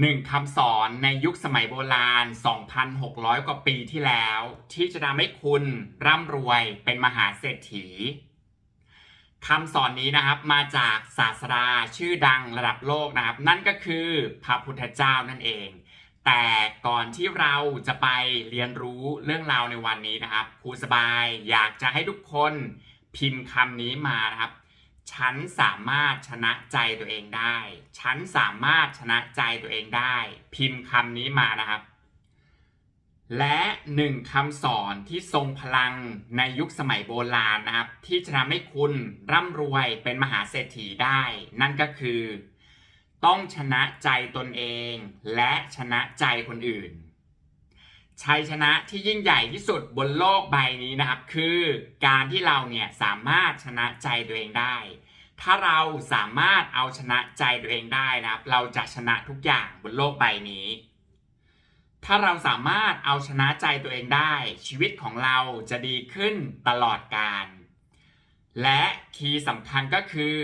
หนึ่งคำสอนในยุคสมัยโบราณ 2,600 กว่าปีที่แล้ว ที่จะทำให้คุณร่ำรวยเป็นมหาเศรษฐีคำสอนนี้นะครับมาจากศาสดาชื่อดังระดับโลกนะครับ นั่นก็คือพระพุทธเจ้านั่นเอง แต่ก่อนที่เราจะไปเรียนรู้เรื่องราวในวันนี้นะครับครูสบายอยากจะให้ทุกคนพิมพ์คำนี้มานะครับ ฉันสามารถชนะใจตัวเองได้ ฉันสามารถชนะใจตัวเองได้ พิมพ์คำนี้มานะครับ และหนึ่งคำสอนที่ทรงพลังในยุคสมัยโบราณนะครับ ที่จะทำให้คุณร่ำรวยเป็นมหาเศรษฐีได้ นั่นก็คือ ต้องชนะใจตนเอง และชนะใจคนอื่น ชัยชนะที่ยิ่งใหญ่ที่สุดบนโลกใบนี้นะครับ คือการที่เราเนี่ยสามารถชนะใจตัวเองได้ ถ้าเราสามารถเอาชนะใจตัวเองได้นะครับ เราจะชนะทุกอย่างบนโลกใบนี้ ถ้าเราสามารถเอาชนะใจตัวเองได้ ชีวิตของเราจะดีขึ้นตลอดกาลและคีย์สำคัญก็คือ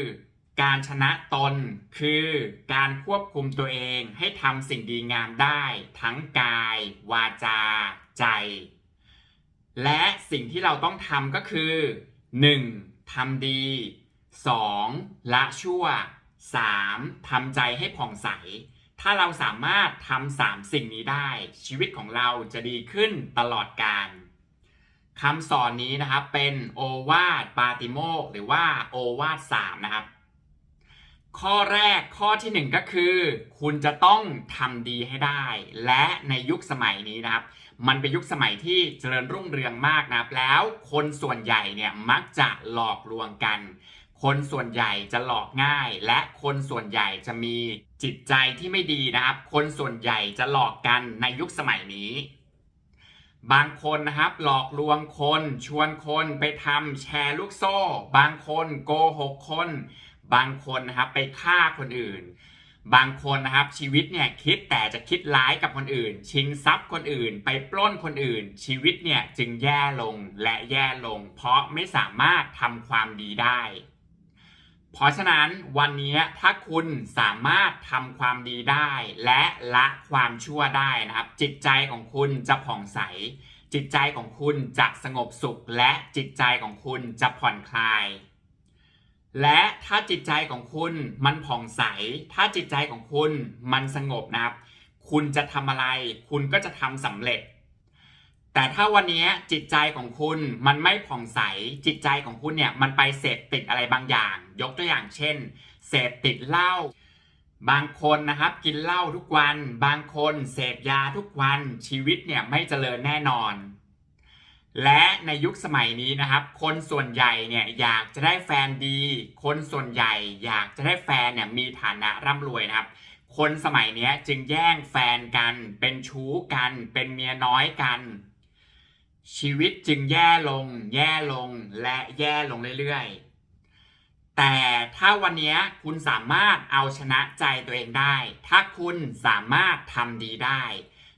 การชนะตนคือการควบคุมตัวเองให้ทำสิ่งดีงามได้ ทั้งกาย วาจา ใจ และสิ่งที่เราต้องทำก็คือ 1. ทำดี 2. ละชั่ว 3. ทำใจให้ผ่องใส ถ้าเราสามารถทำสามสิ่งนี้ได้ ชีวิตของเราจะดีขึ้นตลอดกาลคำสอนนี้นะครับเป็นโอวาทปาติโมกหรือว่าโอวาทสามนะครับ ข้อแรกข้อที่หนึ่งก็คือ คุณจะต้องทำดีให้ได้ และในยุคสมัยนี้นะครับ มันเป็นยุคสมัยที่เจริญรุ่งเรืองมากนะครับ แล้วคนส่วนใหญ่เนี่ยมักจะหลอกลวงกัน คนส่วนใหญ่จะหลอกง่าย และคนส่วนใหญ่จะมีจิตใจที่ไม่ดีนะครับ คนส่วนใหญ่จะหลอกกันในยุคสมัยนี้ บางคนนะครับหลอกลวงคน ชวนคนไปทำแชร์ลูกโซ่ บางคนโกหกคน บางคนนะครับไปฆ่าคนอื่น บางคนนะครับชีวิตเนี่ยคิดแต่จะคิดร้ายกับคนอื่น ชิงทรัพย์คนอื่น ไปปล้นคนอื่น ชีวิตเนี่ยจึงแย่ลงและแย่ลง เพราะไม่สามารถทำความดีได้ เพราะฉะนั้นวันนี้ถ้าคุณสามารถทำความดีได้ และละความชั่วได้นะครับ จิตใจของคุณจะผ่องใสจิตใจของคุณจะสงบสุขและจิตใจของคุณจะผ่อนคลาย และถ้าจิตใจของคุณมันผ่องใส ถ้าจิตใจของคุณมันสงบนะครับ คุณจะทำอะไร คุณก็จะทำสำเร็จ แต่ถ้าวันนี้จิตใจของคุณมันไม่ผ่องใส จิตใจของคุณเนี่ยมันไปเสพติดอะไรบางอย่าง ยกตัวอย่างเช่น เสพติดเหล้าบางคนนะครับกินเหล้าทุกวัน บางคนเสพยาทุกวันชีวิตเนี่ยไม่เจริญแน่นอน และในยุคสมัยนี้นะครับ คนส่วนใหญ่เนี่ยอยากจะได้แฟนดี คนส่วนใหญ่อยากจะได้แฟนเนี่ยมีฐานะร่ำรวยนะครับ คนสมัยนี้จึงแย่งแฟนกัน เป็นชู้กัน เป็นเมียน้อยกัน ชีวิตจึงแย่ลง แย่ลงและแย่ลงเรื่อยๆ แต่ถ้าวันนี้คุณสามารถเอาชนะใจตัวเองได้ ถ้าคุณสามารถทำดีได้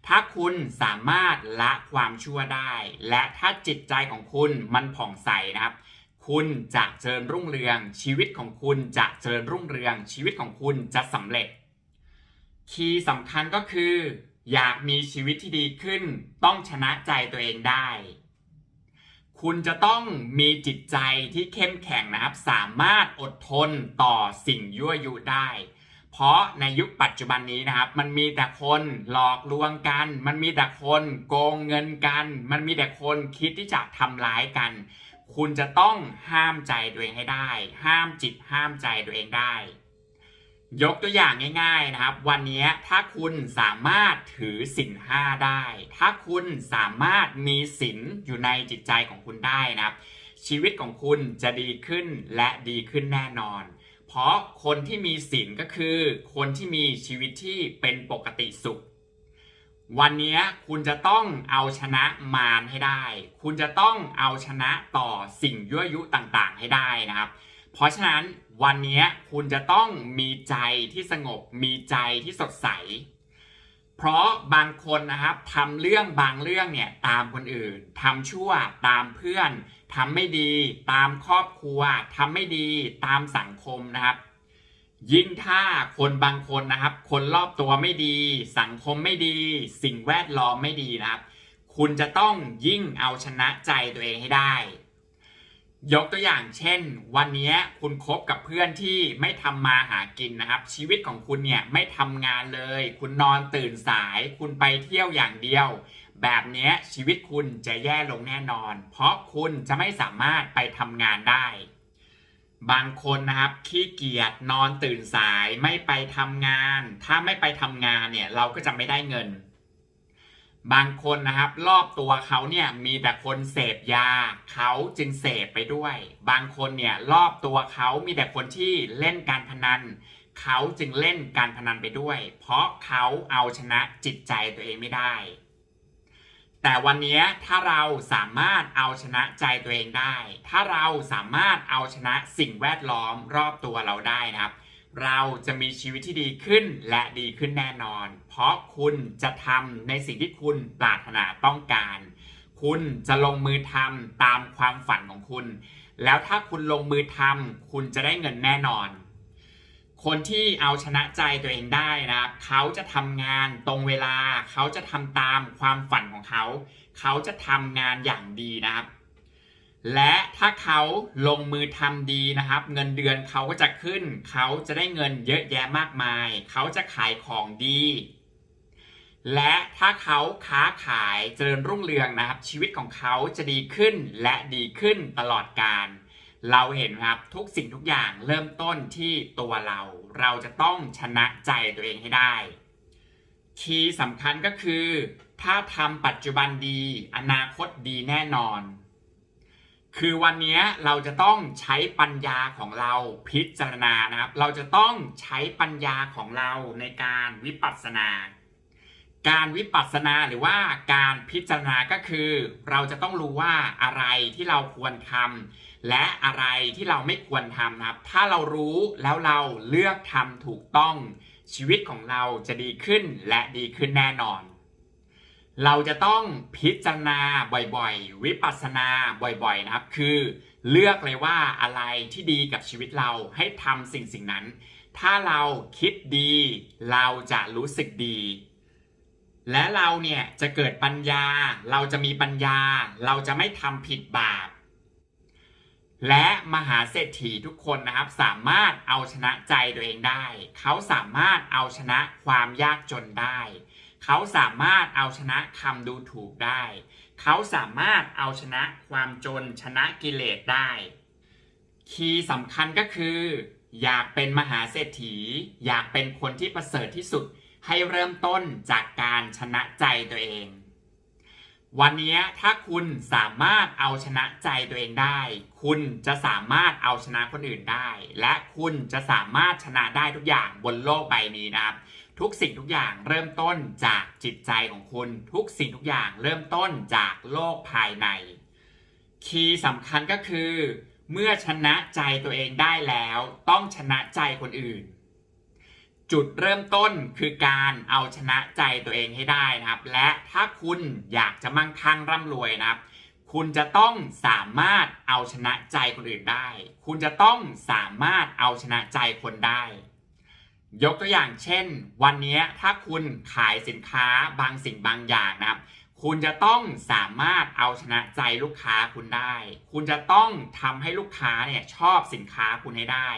ถ้าคุณสามารถละความชั่วได้ และถ้าจิตใจของคุณมันผ่องใสนะครับ คุณจะเจริญรุ่งเรือง ชีวิตของคุณจะเจริญรุ่งเรือง ชีวิตของคุณจะสำเร็จ คีย์สำคัญก็คือ อยากมีชีวิตที่ดีขึ้น ต้องชนะใจตัวเองได้ คุณจะต้องมีจิตใจที่เข้มแข็งนะครับ สามารถอดทนต่อสิ่งยั่วยุได้ เพราะในยุคปัจจุบันนี้นะครับ มันมีแต่คนหลอกลวงกัน มันมีแต่คนโกงเงินกัน มันมีแต่คนคิดที่จะทำร้ายกัน คุณจะต้องห้ามใจตัวเองให้ได้ ห้ามจิตห้ามใจตัวเองได้ ยกตัวอย่างง่าย ๆนะครับ วันนี้ถ้าคุณสามารถถือศีลห้าได้ ถ้าคุณสามารถมีศีลอยู่ในจิตใจของคุณได้นะครับ ชีวิตของคุณจะดีขึ้นและดีขึ้นแน่นอน เพราะคนที่มีศีลก็คือ คนที่มีชีวิตที่เป็นปกติสุข วันนี้คุณจะต้องเอาชนะมารให้ได้ คุณจะต้องเอาชนะต่อสิ่งยั่วยุต่างๆ ให้ได้นะครับ เพราะฉะนั้นวันนี้คุณจะต้องมีใจที่สงบ มีใจที่สดใส เพราะบางคนนะครับทำเรื่องบางเรื่องเนี่ยตามคนอื่นทำชั่วตามเพื่อนทำไม่ดีตามครอบครัวทำไม่ดีตามสังคมนะครับ ยิ่งถ้าคนบางคนนะครับ คนรอบตัวไม่ดี สังคมไม่ดี สิ่งแวดล้อมไม่ดีนะครับ คุณจะต้องยิ่งเอาชนะใจตัวเองให้ได้ ยกตัวอย่างเช่น วันนี้คุณคบกับเพื่อนที่ไม่ทำมาหากินนะครับ ชีวิตของคุณเนี่ยไม่ทำงานเลย คุณนอนตื่นสาย คุณไปเที่ยวอย่างเดียว แบบนี้ชีวิตคุณจะแย่ลงแน่นอน เพราะคุณจะไม่สามารถไปทำงานได้ บางคนนะครับขี้เกียจนอนตื่นสายไม่ไปทำงาน ถ้าไม่ไปทำงานเนี่ยเราก็จะไม่ได้เงิน บางคนนะครับ รอบตัวเขาเนี่ยมีแต่คนเสพยาเขาจึงเสพไปด้วย บางคนเนี่ยรอบตัวเขามีแต่คนที่เล่นการพนันเขาจึงเล่นการพนันไปด้วย เพราะเขาเอาชนะจิตใจตัวเองไม่ได้ แต่วันนี้ถ้าเราสามารถเอาชนะใจตัวเองได้ ถ้าเราสามารถเอาชนะสิ่งแวดล้อมรอบตัวเราได้นะครับ เราจะมีชีวิตที่ดีขึ้นและดีขึ้นแน่นอน เพราะคุณจะทำในสิ่งที่คุณปรารถนาต้องการ คุณจะลงมือทำตามความฝันของคุณ แล้วถ้าคุณลงมือทำคุณจะได้เงินแน่นอน คนที่เอาชนะใจตัวเองได้นะเขาจะทำงานตรงเวลา เขาจะทำตามความฝันของเขา เขาจะทำงานอย่างดีนะครับ และถ้าเขาลงมือทำดีนะครับ เงินเดือนเขาก็จะขึ้น เขาจะได้เงินเยอะแยะมากมาย เขาจะขายของดี และถ้าเขาค้าขายเจริญรุ่งเรืองนะครับ ชีวิตของเขาจะดีขึ้นและดีขึ้นตลอดการ เราเห็นครับทุกสิ่งทุกอย่างเริ่มต้นที่ตัวเรา เราจะต้องชนะใจตัวเองให้ได้ คีย์สำคัญก็คือ ถ้าทำปัจจุบันดี อนาคตดีแน่นอน คือวันนี้เราจะต้องใช้ปัญญาของเราพิจารณานะครับ เราจะต้องใช้ปัญญาของเราในการวิปัสสนา การวิปัสสนาหรือว่าการพิจารณาก็คือ เราจะต้องรู้ว่าอะไรที่เราควรทำและอะไรที่เราไม่ควรทำนะครับ ถ้าเรารู้แล้วเราเลือกทำถูกต้องชีวิตของเราจะดีขึ้นและดีขึ้นแน่นอน เราจะต้องพิจารณาบ่อยๆ วิปัสสนาบ่อยๆนะครับ คือเลือกเลยว่าอะไรที่ดีกับชีวิตเราให้ทำสิ่งสิ่งนั้น ถ้าเราคิดดี เราจะรู้สึกดี และเราเนี่ยจะเกิดปัญญา เราจะมีปัญญา เราจะไม่ทำผิดบาป และมหาเศรษฐีทุกคนนะครับ สามารถเอาชนะใจตัวเองได้ เขาสามารถเอาชนะความยากจนได้ เขาสามารถเอาชนะคำดูถูกได้ เขาสามารถเอาชนะความจนชนะกิเลสได้ คีย์สำคัญก็คือ อยากเป็นมหาเศรษฐี อยากเป็นคนที่ประเสริฐที่สุด ให้เริ่มต้นจากการชนะใจตัวเอง วันนี้ถ้าคุณสามารถเอาชนะใจตัวเองได้ คุณจะสามารถเอาชนะคนอื่นได้ และคุณจะสามารถชนะได้ทุกอย่างบนโลกใบนี้นะครับ ทุกสิ่งทุกอย่างเริ่มต้นจากจิตใจของคุณ ทุกสิ่งทุกอย่างเริ่มต้นจากโลกภายใน คีย์สำคัญก็คือ เมื่อชนะใจตัวเองได้แล้ว ต้องชนะใจคนอื่น จุดเริ่มต้นคือการเอาชนะใจตัวเองให้ได้นะครับ และถ้าคุณอยากจะมั่งคั่งร่ำรวยนะครับคุณจะต้องสามารถเอาชนะใจคนอื่นได้ คุณจะต้องสามารถเอาชนะใจคนได้ ยกตัวอย่างเช่น วันนี้ถ้าคุณขายสินค้าบางสิ่งบางอย่างนะครับ คุณจะต้องสามารถเอาชนะใจลูกค้าคุณได้ คุณจะต้องทำให้ลูกค้าเนี่ยชอบสินค้าคุณให้ได้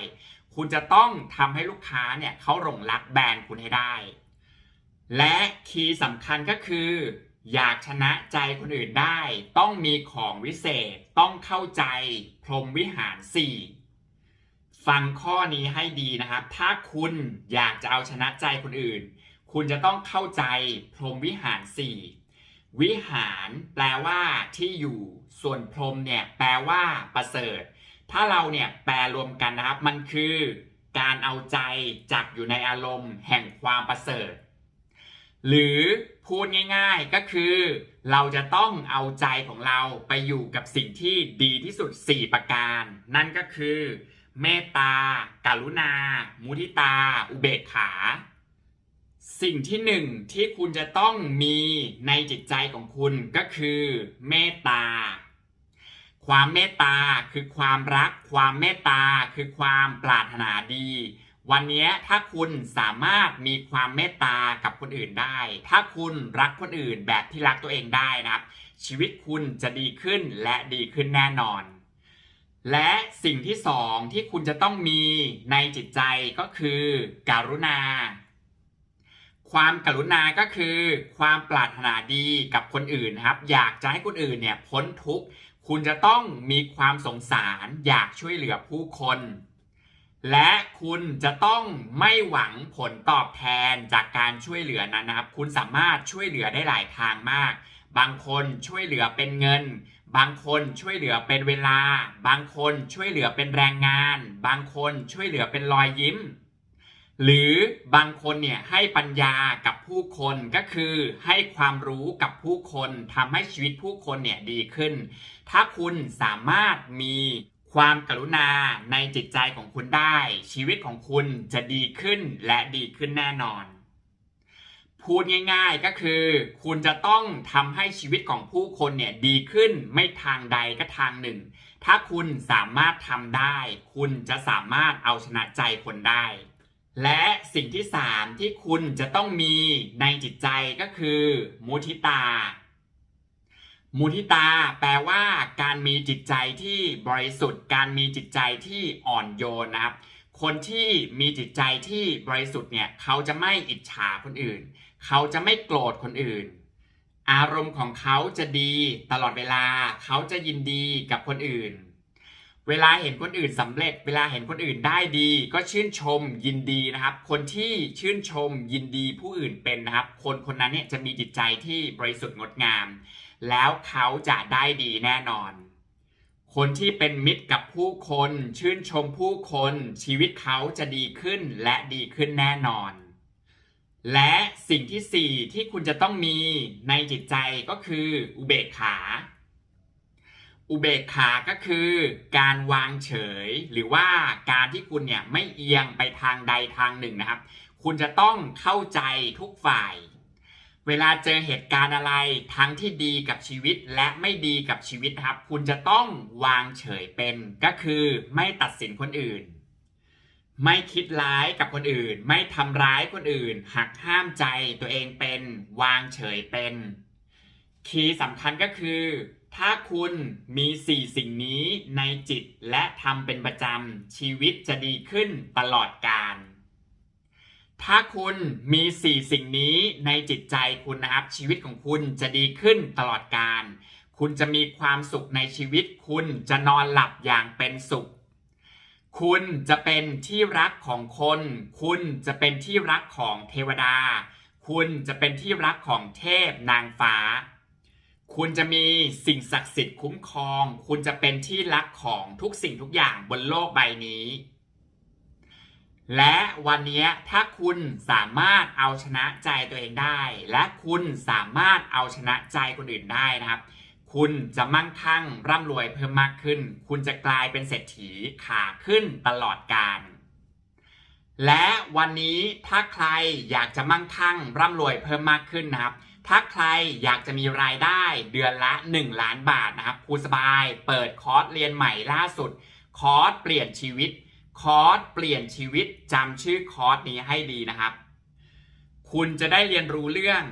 คุณจะต้องทำให้ลูกค้าเนี่ยเขาหลงรักแบรนด์คุณให้ได้ และคีย์สำคัญก็คือ อยากชนะใจคนอื่นได้ ต้องมีของวิเศษต้องเข้าใจ พรหมวิหาร 4 ฟังข้อนี้ให้ดีนะครับ ถ้าคุณอยากจะเอาชนะใจคนอื่น คุณจะต้องเข้าใจพรหมวิหาร 4 วิหารแปลว่าที่อยู่ ส่วนพรหมเนี่ยแปลว่าประเสริฐ ถ้าเราเนี่ยแปลรวมกันนะครับ มันคือ การเอาใจจับอยู่ในอารมณ์ แห่งความประเสริฐ หรือพูดง่ายๆก็คือ เราจะต้องเอาใจของเราไปอยู่กับสิ่งที่ดีที่สุด 4 ประการ นั่นก็คือ เมตตากรุณา มุทิตา อุเบกขา สิ่งที่หนึ่งที่คุณจะต้องมีในจิตใจของคุณก็คือ เมตตา ความเมตตาคือความรัก ความเมตตาคือความปรารถนาดี วันนี้ถ้าคุณสามารถมีความเมตตากับคนอื่นได้ ถ้าคุณรักคนอื่นแบบที่รักตัวเองได้นะครับ ชีวิตคุณจะดีขึ้นและดีขึ้นแน่นอน และสิ่งที่สองที่คุณจะต้องมีในจิตใจก็คือการุณา ความกรุณาก็คือ ความปรารถนาดีกับคนอื่นนะครับ อยากจะให้คนอื่นเนี่ยพ้นทุกข์ คุณจะต้องมีความสงสารอยากช่วยเหลือผู้คน และคุณจะต้องไม่หวังผลตอบแทนจากการช่วยเหลือนั้นนะครับ คุณสามารถช่วยเหลือได้หลายทางมาก บางคนช่วยเหลือเป็นเงิน บางคนช่วยเหลือเป็นเวลา บางคนช่วยเหลือเป็นแรงงาน บางคนช่วยเหลือเป็นรอยยิ้ม หรือบางคนเนี่ยให้ปัญญากับผู้คนก็คือให้ความรู้กับผู้คนทำให้ชีวิตผู้คนเนี่ยดีขึ้น ถ้าคุณสามารถมีความกรุณาในจิตใจของคุณได้ ชีวิตของคุณจะดีขึ้นและดีขึ้นแน่นอน พูดง่าย ๆก็คือ คุณจะต้องทำให้ชีวิตของผู้คนเนี่ยดีขึ้นไม่ทางใดก็ทางหนึ่ง ถ้าคุณสามารถทำได้ คุณจะสามารถเอาชนะใจคนได้ และสิ่งที่สามที่คุณจะต้องมีในจิตใจก็คือมุทิตา มุทิตาแปลว่าการมีจิตใจที่บริสุทธิ์ การมีจิตใจที่อ่อนโยนนะครับคนที่มีจิตใจที่บริสุทธิ์เนี่ยเขาจะไม่อิจฉาคนอื่น เขาจะไม่โกรธคนอื่น อารมณ์ของเขาจะดีตลอดเวลา เขาจะยินดีกับคนอื่น เวลาเห็นคนอื่นสำเร็จ เวลาเห็นคนอื่นได้ดี ก็ชื่นชมยินดีนะครับ คนที่ชื่นชมยินดีผู้อื่นเป็นนะครับ คนคนนั้นเนี่ยจะมีจิตใจที่บริสุทธิ์งดงาม แล้วเขาจะได้ดีแน่นอนคนที่เป็นมิตรกับผู้คน ชื่นชมผู้คน ชีวิตเขาจะดีขึ้นและดีขึ้นแน่นอน และสิ่งที่สี่ที่คุณจะต้องมีในจิตใจก็คืออุเบกขา อุเบกขาก็คือการวางเฉย หรือว่าการที่คุณเนี่ยไม่เอียงไปทางใดทางหนึ่งนะครับ คุณจะต้องเข้าใจทุกฝ่าย เวลาเจอเหตุการณ์อะไรทั้งที่ดีกับชีวิตและไม่ดีกับชีวิตนะครับ คุณจะต้องวางเฉยเป็นก็คือไม่ตัดสินคนอื่น ไม่คิดร้ายกับคนอื่น ไม่ทำร้ายคนอื่น หักห้ามใจตัวเองเป็น วางเฉยเป็น คีย์สำคัญก็คือ ถ้าคุณมีสี่สิ่งนี้ในจิตและทำเป็นประจำ ชีวิตจะดีขึ้นตลอดกาลถ้าคุณมีสี่สิ่งนี้ในจิตใจคุณนะครับ ชีวิตของคุณจะดีขึ้นตลอดกาลคุณจะมีความสุขในชีวิต คุณจะนอนหลับอย่างเป็นสุข คุณจะเป็นที่รักของคน คุณจะเป็นที่รักของเทวดา คุณจะเป็นที่รักของเทพนางฟ้า คุณจะมีสิ่งศักดิ์สิทธิ์คุ้มครอง คุณจะเป็นที่รักของทุกสิ่งทุกอย่างบนโลกใบนี้ และวันนี้ถ้าคุณสามารถเอาชนะใจตัวเองได้ และคุณสามารถเอาชนะใจคนอื่นได้นะครับ คุณจะมั่งคั่งร่ำรวยเพิ่มมากขึ้น คุณจะกลายเป็นเศรษฐีขาขึ้นตลอดกาลและวันนี้ถ้าใครอยากจะมั่งคั่งร่ำรวยเพิ่มมากขึ้นนะครับ ถ้าใครอยากจะมีรายได้เดือนละ 1 ล้านบาทนะครับครูสบายเปิดคอร์สเรียนใหม่ล่าสุด คอร์สเปลี่ยนชีวิต คอร์สเปลี่ยนชีวิตจำชื่อคอร์สนี้ให้ดีนะครับ คุณจะได้เรียนรู้เรื่อง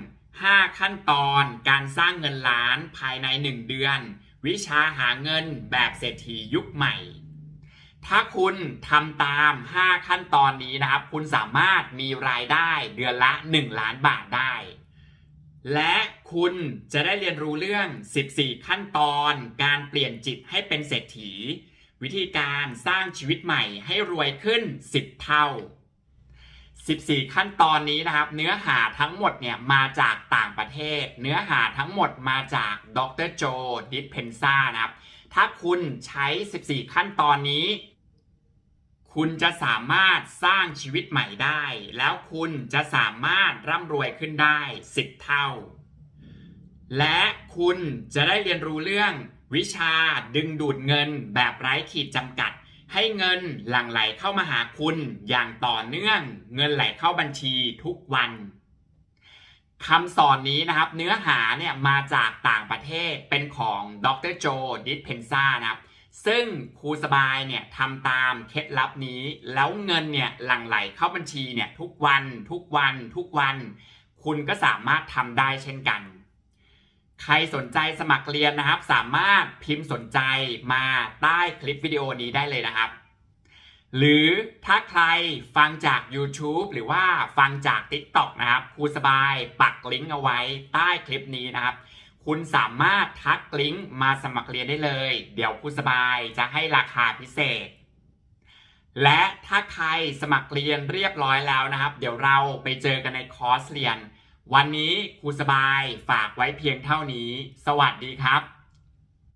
5 ขั้นตอนการสร้างเงินล้านภายใน 1 เดือน วิชาหาเงินแบบเศรษฐียุคใหม่ ถ้าคุณทำตาม 5 ขั้นตอนนี้นะครับ คุณสามารถมีรายได้เดือนละ 1 ล้านบาทได้ และคุณจะได้เรียนรู้เรื่อง 14 ขั้นตอน การเปลี่ยนจิตให้เป็นเศรษฐี วิธีการสร้างชีวิตใหม่ให้รวยขึ้น 10 เท่า 14 ขั้นตอนนี้นะครับ เนื้อหาทั้งหมดเนี่ยมาจากต่างประเทศ เนื้อหาทั้งหมดมาจากดรโจดิสเพนซ่านะครับ ถ้าคุณใช้ 14 ขั้นตอนนี้ คุณจะสามารถสร้างชีวิตใหม่ได้ แล้วคุณจะสามารถร่ำรวยขึ้นได้ 10 เท่า และคุณจะได้เรียนรู้เรื่องวิชาดึงดูดเงินแบบไร้ขีดจำกัด ให้เงินหลั่งไหลเข้ามาหาคุณอย่างต่อเนื่อง เงินไหลเข้าบัญชีทุกวันคำสอนนี้นะครับ เนื้อหาเนี่ยมาจากต่างประเทศเป็นของดรโจดิสเพนซ่านะครับ ซึ่งครูสบายเนี่ยทำตามเคล็ดลับนี้ แล้วเงินเนี่ยหลั่งไหลเข้าบัญชีเนี่ยทุกวันทุกวันทุกวัน คุณก็สามารถทำได้เช่นกัน ใครสนใจสมัครเรียนนะครับ สามารถพิมพ์สนใจมาใต้คลิปวิดีโอนี้ได้เลยนะครับ หรือถ้าใครฟังจาก YouTube หรือว่าฟังจาก TikTok นะครับครูสบายปักลิงก์เอาไว้ใต้คลิปนี้นะครับคุณสามารถทักลิงก์มาสมัครเรียนได้เลย เดี๋ยวครูสบายจะให้ราคาพิเศษ และถ้าใครสมัครเรียนเรียบร้อยแล้วนะครับ เดี๋ยวเราไปเจอกันในคอร์สเรียน วันนี้ครูสบายฝากไว้เพียงเท่านี้ สวัสดีครับ